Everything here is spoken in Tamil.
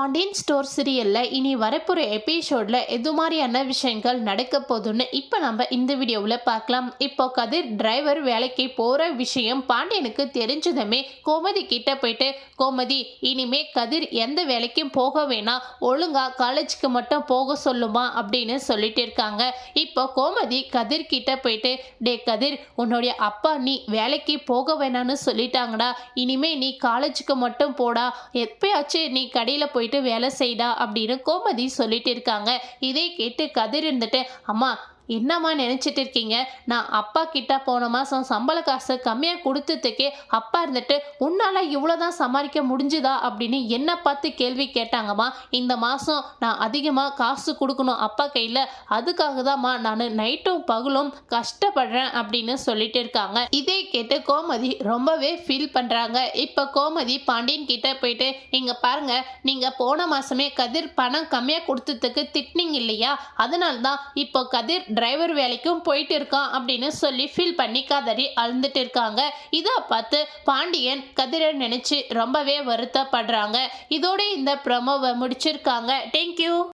பாண்டியன் ஸ்டோர் சீரியலில் இனி வரப்போகிற எபிசோடில் எது மாதிரியான விஷயங்கள் நடக்க போகுதுன்னு இப்போ நம்ம இந்த வீடியோவில் பார்க்கலாம். இப்போ கதிர் டிரைவர் வேலைக்கு போகிற விஷயம் பாண்டியனுக்கு தெரிஞ்சதுமே கோமதி கிட்ட போயிட்டு கோமதி இனிமே கதிர் எந்த வேலைக்கும் போக வேணாம் ஒழுங்கா காலேஜுக்கு மட்டும் போக சொல்லுமா? அப்படின்னு சொல்லிட்டு இருக்காங்க. இப்போ கோமதி கதிர் கிட்ட போயிட்டு டே கதிர் உன்னுடைய அப்பா நீ வேலைக்கு போக வேணான்னு சொல்லிட்டாங்கடா. இனிமே நீ காலேஜுக்கு மட்டும் போடா. எப்பயாச்சும் நீ கடையில் போயிட்டு வேலை செய்தா அப்படின்னு கோமதி சொல்லிட்டு இருக்காங்க. இதை கேட்டு கதிர் இருந்துட்டு அம்மா என்னம்மா நினச்சிட்டு இருக்கீங்க? நான் அப்பா கிட்ட போன மாதம் சம்பள காசு கம்மியாக கொடுத்ததுக்கே அப்பா இருந்துட்டு உன்னால் இவ்வளோ தான் சமாளிக்க முடிஞ்சுதா? அப்படின்னு என்ன பார்த்து கேள்வி கேட்டாங்கம்மா. இந்த மாதம் நான் அதிகமாக காசு கொடுக்கணும் அப்பா கையில். அதுக்காக தான்மா நான் நைட்டும் பகலும் கஷ்டப்படுறேன் அப்படின்னு சொல்லிட்டு இருக்காங்க. இதை கேட்டு கோமதி ரொம்பவே ஃபீல் பண்ணுறாங்க இப்போ கோமதி பாண்டியன் கிட்ட போயிட்டு இங்கே பாருங்க நீங்கள் போன மாதமே கதிர் பணம் கம்மியாக கொடுத்ததுக்கு திட்டினீங்க இல்லையா? அதனால தான் இப்போ கதிர் டிரைவர் வேலைக்கும் போயிட்டு இருக்கான் அப்படின்னு சொல்லி ஃபீல் பண்ணி கதறி அழுந்துட்டு இருக்காங்க இதை பார்த்து பாண்டியன் கதிரை நினச்சி ரொம்பவே வருத்தப்படுறாங்க. இதோட இந்த ப்ரமோவை முடிச்சிருக்காங்க. தேங்க்யூ